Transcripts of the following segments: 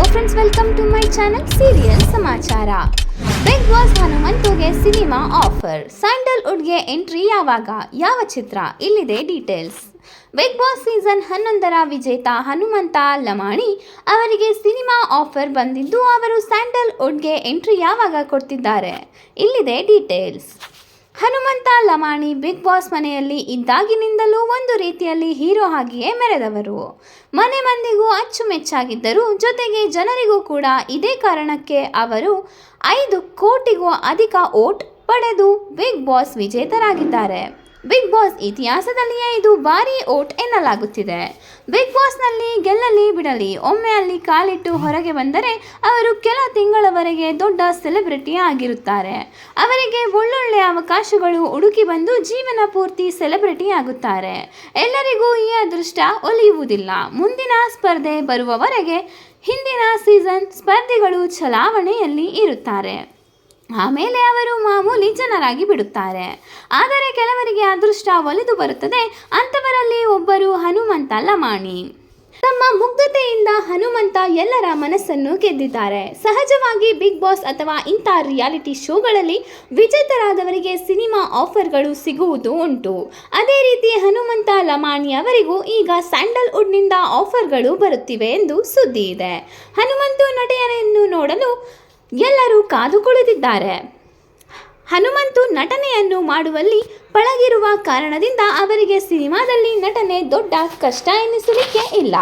Hello friends welcome to my channel serial ಸಮಾಚಾರ Bigg Boss ಹನುಮಂತುಗೆ cinema offer ಸ್ಯಾಂಡಲ್ವುಡ್ಗೆ entry ಯಾವಾಗ ಯಾವ ಚಿತ್ರ ಇಲ್ಲಿದೆ ಡೀಟೇಲ್ಸ್ ಬಿಗ್ ಬಾಸ್ ಸೀಸನ್ ಹನ್ನೊಂದರ ವಿಜೇತ ಹನುಮಂತ ಲಮಾಣಿ ಅವರಿಗೆ ಸಿನಿಮಾ ಆಫರ್ ಬಂದಿದ್ದು ಅವರು ಸ್ಯಾಂಡಲ್ವುಡ್ಗೆ ಎಂಟ್ರಿ ಯಾವಾಗ ಕೊಡ್ತಿದ್ದಾರೆ ಇಲ್ಲಿದೆ details Hanumantha Lamani Bigg Boss ಮನೆಯಲ್ಲಿ ಇದ್ದಾಗಿನಿಂದಲೂ ಒಂದು ರೀತಿಯಲ್ಲಿ ಹೀರೋ ಹಾಗೆಯೇ ಮೆರೆದವರು. ಮನೆ ಮಂದಿಗೂ ಅಚ್ಚುಮೆಚ್ಚಾಗಿದ್ದರು ಜೊತೆಗೆ ಜನರಿಗೂ ಕೂಡ ಇದೇ ಕಾರಣಕ್ಕೆ ಅವರು ಐದು ಕೋಟಿಗೂ ಅಧಿಕ ಓಟ್ ಪಡೆದು ಬಿಗ್ ಬಾಸ್ ವಿಜೇತರಾಗಿದ್ದಾರೆ. ಬಿಗ್ ಬಾಸ್ ಇತಿಹಾಸದಲ್ಲಿಯೇ ಇದು ಭಾರಿ ಓಟ್ ಎನ್ನಲಾಗುತ್ತಿದೆ. ಬಿಗ್ ಬಾಸ್ನಲ್ಲಿ ಗೆಲ್ಲಲಿ ಬಿಡಲಿ ಒಮ್ಮೆ ಅಲ್ಲಿ ಕಾಲಿಟ್ಟು ಹೊರಗೆ ಬಂದರೆ ಅವರು ಕೆಲ ತಿಂಗಳವರೆಗೆ ದೊಡ್ಡ ಸೆಲೆಬ್ರಿಟಿ ಆಗಿರುತ್ತಾರೆ. ಅವರಿಗೆ ಒಳ್ಳೊಳ್ಳೆ ಅವಕಾಶಗಳು ಹುಡುಕಿ ಬಂದು ಜೀವನ ಪೂರ್ತಿ ಸೆಲೆಬ್ರಿಟಿ ಆಗುತ್ತಾರೆ. ಎಲ್ಲರಿಗೂ ಈ ಅದೃಷ್ಟ ಒಲಿಯುವುದಿಲ್ಲ. ಮುಂದಿನ ಸ್ಪರ್ಧೆ ಬರುವವರೆಗೆ ಹಿಂದಿನ ಸೀಸನ್ ಸ್ಪರ್ಧಿಗಳು ಚಲಾವಣೆಯಲ್ಲಿ ಇರುತ್ತಾರೆ. ಆಮೇಲೆ ಅವರು ಮಾಮೂಲಿ ಜನರಾಗಿ ಬಿಡುತ್ತಾರೆ. ಆದರೆ ಕೆಲವರಿಗೆ ಅದೃಷ್ಟ ಒಲಿದು ಬರುತ್ತದೆ. ಅಂಥವರಲ್ಲಿ ಒಬ್ಬರು ಹನುಮಂತ ಲಮಾಣಿ. ತಮ್ಮ ಮುಗ್ಧತೆಯಿಂದ ಹನುಮಂತ ಎಲ್ಲರ ಮನಸ್ಸನ್ನು ಗೆದ್ದಿದ್ದಾರೆ ಸಹಜವಾಗಿ ಬಿಗ್ ಬಾಸ್ ಅಥವಾ ಇಂಥ ರಿಯಾಲಿಟಿ ಶೋಗಳಲ್ಲಿ ವಿಜೇತರಾದವರಿಗೆ ಸಿನಿಮಾ ಆಫರ್ಗಳು ಸಿಗುವುದು ಉಂಟು. ಅದೇ ರೀತಿ ಹನುಮಂತ ಲಮಾಣಿ ಅವರಿಗೂ ಈಗ ಸ್ಯಾಂಡಲ್ವುಡ್ನಿಂದ ಆಫರ್ಗಳು ಬರುತ್ತಿವೆ ಎಂದು ಸುದ್ದಿ ಇದೆ. ಹನುಮಂತು ನಟನೆಯನ್ನು ನೋಡಲು ಎಲ್ಲರೂ ಕಾದು ಕುಳಿತಿದ್ದಾರೆ ಹನುಮಂತು ನಟನೆಯನ್ನು ಮಾಡುವಲ್ಲಿ ಪಳಗಿರುವ ಕಾರಣದಿಂದ ಅವರಿಗೆ ಸಿನಿಮಾದಲ್ಲಿ ನಟನೆ ದೊಡ್ಡ ಕಷ್ಟ ಎನ್ನಿಸಲಿಕ್ಕೆ ಇಲ್ಲ.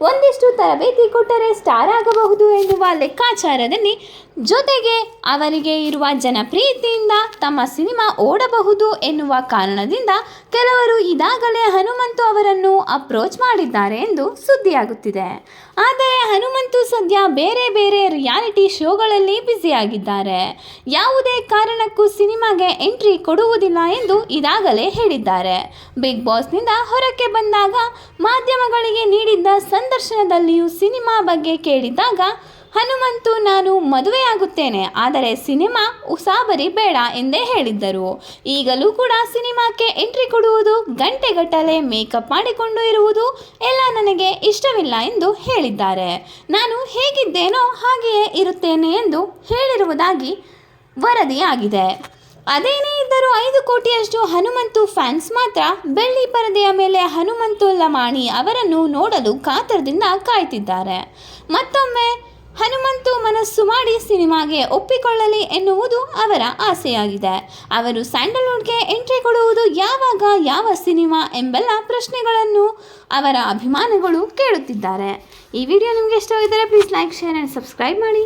ಒಂದಿಷ್ಟು ತರಬೇತಿ ಕೊಟ್ಟರೆ ಸ್ಟಾರ್ ಆಗಬಹುದು ಎನ್ನುವ ಲೆಕ್ಕಾಚಾರದಲ್ಲಿ ಜೊತೆಗೆ ಅವರಿಗೆ ಇರುವ ಜನಪ್ರಿಯತೆಯಿಂದ ತಮ್ಮ ಸಿನಿಮಾ ಓಡಬಹುದು ಎನ್ನುವ ಕಾರಣದಿಂದ ಕೆಲವರು ಇದಾಗಲೇ ಹನುಮಂತು ಅವರನ್ನು ಅಪ್ರೋಚ್ ಮಾಡಿದ್ದಾರೆ ಎಂದು ಸುದ್ದಿಯಾಗುತ್ತಿದೆ. ಆದರೆ ಹನುಮಂತು ಸದ್ಯ ಬೇರೆ ಬೇರೆ ರಿಯಾಲಿಟಿ ಶೋಗಳಲ್ಲಿ ಬ್ಯುಸಿಯಾಗಿದ್ದಾರೆ. ಯಾವುದೇ ಕಾರಣಕ್ಕೂ ಸಿನಿಮಾಗೆ ಎಂಟ್ರಿ ಕೊಡುವುದಿಲ್ಲ ಎಂದು ಇದಾಗಲೇ ಹೇಳಿದ್ದಾರೆ. ಬಿಗ್ ಬಾಸ್ನಿಂದ ಹೊರಕ್ಕೆ ಬಂದಾಗ ಮಾಧ್ಯಮಗಳಿಗೆ ನೀಡಿದ್ದ ಸಂದರ್ಶನದಲ್ಲಿಯೂ ಸಿನಿಮಾ ಬಗ್ಗೆ ಕೇಳಿದಾಗ, ಹನುಮಂತು, ನಾನು ಮದುವೆಯಾಗುತ್ತೇನೆ. ಆದರೆ ಸಿನಿಮಾ ಉಸಾಬರಿ ಬೇಡ ಎಂದೇ ಹೇಳಿದ್ದರು. ಈಗಲೂ ಕೂಡ ಸಿನಿಮಾಕ್ಕೆ ಎಂಟ್ರಿ ಕೊಡುವುದು ಗಂಟೆಗಟ್ಟಲೆ ಮೇಕಪ್ ಮಾಡಿಕೊಂಡು ಇರುವುದು ಎಲ್ಲ ನನಗೆ ಇಷ್ಟವಿಲ್ಲ ಎಂದು ಹೇಳಿದ್ದಾರೆ. ನಾನು ಹೇಗಿದ್ದೇನೋ ಹಾಗೆಯೇ ಇರುತ್ತೇನೆ ಎಂದು ಹೇಳಿರುವುದಾಗಿ ವರದಿಯಾಗಿದೆ. ಅದೇನೇ ಇದ್ದರೂ ಐದು ಕೋಟಿಯಷ್ಟು ಹನುಮಂತು ಫ್ಯಾನ್ಸ್ ಮಾತ್ರ ಬೆಳ್ಳಿ ಪರದೆಯ ಮೇಲೆ ಹನುಮಂತು ಲಮಾಣಿ ಅವರನ್ನು ನೋಡಲು ಕಾತರದಿಂದ ಕಾಯ್ತಿದ್ದಾರೆ. ಮತ್ತೊಮ್ಮೆ ಹನುಮಂತು ಮನಸ್ಸು ಮಾಡಿ ಸಿನಿಮಾಗೆ ಒಪ್ಪಿಕೊಳ್ಳಲಿ ಎನ್ನುವುದು ಅವರ ಆಸೆಯಾಗಿದೆ. ಅವರು ಸ್ಯಾಂಡಲ್ವುಡ್ಗೆ ಎಂಟ್ರಿ ಕೊಡುವುದು ಯಾವಾಗ ಯಾವ ಸಿನಿಮಾ ಎಂಬೆಲ್ಲ ಪ್ರಶ್ನೆಗಳನ್ನು ಅವರ ಅಭಿಮಾನಿಗಳು ಕೇಳುತ್ತಿದ್ದಾರೆ. ಈ ವಿಡಿಯೋ ನಿಮಗೆ ಇಷ್ಟವಾಗಿದ್ದರೆ please like share and subscribe ಮಾಡಿ.